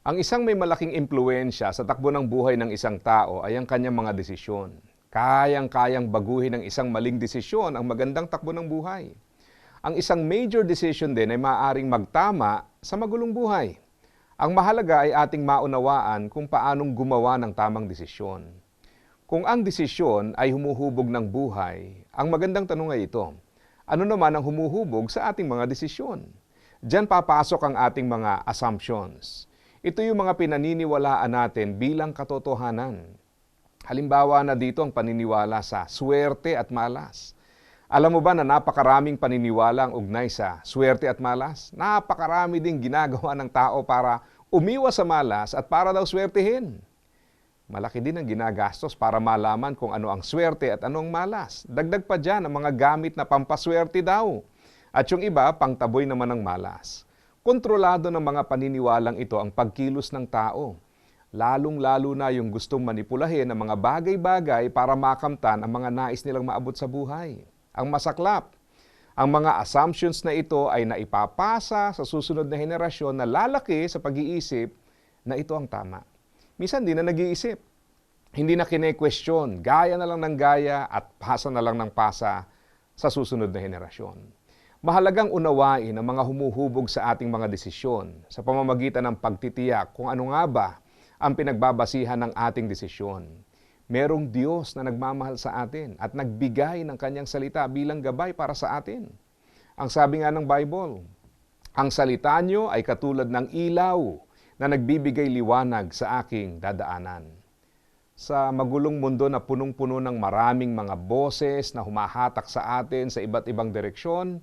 Ang isang may malaking impluensya sa takbo ng buhay ng isang tao ay ang kanyang mga desisyon. Kayang-kayang baguhin ng isang maling desisyon ang magandang takbo ng buhay. Ang isang major decision din ay maaaring magtama sa magulong buhay. Ang mahalaga ay ating maunawaan kung paanong gumawa ng tamang desisyon. Kung ang desisyon ay humuhubog ng buhay, ang magandang tanong ay ito, ano naman ang humuhubog sa ating mga desisyon? Diyan papasok ang ating mga assumptions. Ito yung mga pinaniniwalaan natin bilang katotohanan. Halimbawa na dito ang paniniwala sa swerte at malas. Alam mo ba na napakaraming paniniwala ang ugnay sa swerte at malas? Napakarami ding ginagawa ng tao para umiwas sa malas at para daw swertehin. Malaki din ang ginagastos para malaman kung ano ang swerte at anong malas. Dagdag pa dyan ang mga gamit na pampaswerte daw. At yung iba, pangtaboy naman ng malas. Kontrolado ng mga paniniwalang ito ang pagkilos ng tao. Lalong-lalo na yung gustong manipulahin ng mga bagay-bagay para makamtan ang mga nais nilang maabot sa buhay. Ang masaklap, ang mga assumptions na ito ay naipapasa sa susunod na henerasyon na lalaki sa pag-iisip na ito ang tama. Minsan di na nag-iisip. Hindi na kine-question. Gaya na lang ng gaya at pasa na lang ng pasa sa susunod na henerasyon. Mahalagang unawain ang mga humuhubog sa ating mga desisyon sa pamamagitan ng pagtitiyak kung ano nga ba ang pinagbabasihan ng ating desisyon. Merong Diyos na nagmamahal sa atin at nagbigay ng kanyang salita bilang gabay para sa atin. Ang sabi nga ng Bible, ang salita nyo ay katulad ng ilaw na nagbibigay liwanag sa aking dadaanan. Sa magulong mundo na punong-puno ng maraming mga boses na humahatak sa atin sa iba't ibang direksyon,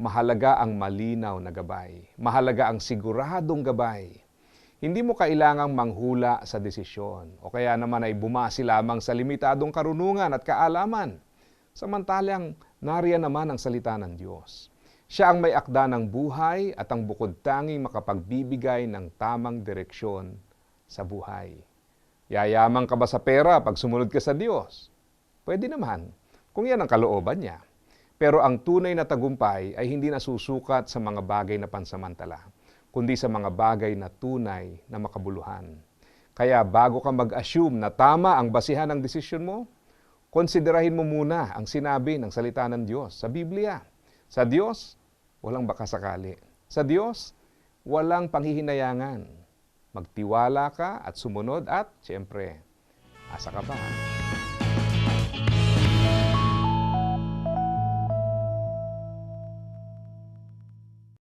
mahalaga ang malinaw na gabay. Mahalaga ang siguradong gabay. Hindi mo kailangang manghula sa desisyon o kaya naman ay bumasi lamang sa limitadong karunungan at kaalaman. Samantalang nariyan naman ang salita ng Diyos. Siya ang may akda ng buhay at ang bukod tanging makapagbibigay ng tamang direksyon sa buhay. Yayaman ka ba sa pera pag sumunod ka sa Diyos? Pwede naman, kung yan ang kalooban niya. Pero ang tunay na tagumpay ay hindi nasusukat sa mga bagay na pansamantala, kundi sa mga bagay na tunay na makabuluhan. Kaya bago ka mag-assume na tama ang basihan ng desisyon mo, konsiderahin mo muna ang sinabi ng salita ng Diyos sa Biblia. Sa Diyos, walang bakasakali. Sa Diyos, walang panghihinayangan. Magtiwala ka at sumunod at, siyempre, asa ka pa. ha?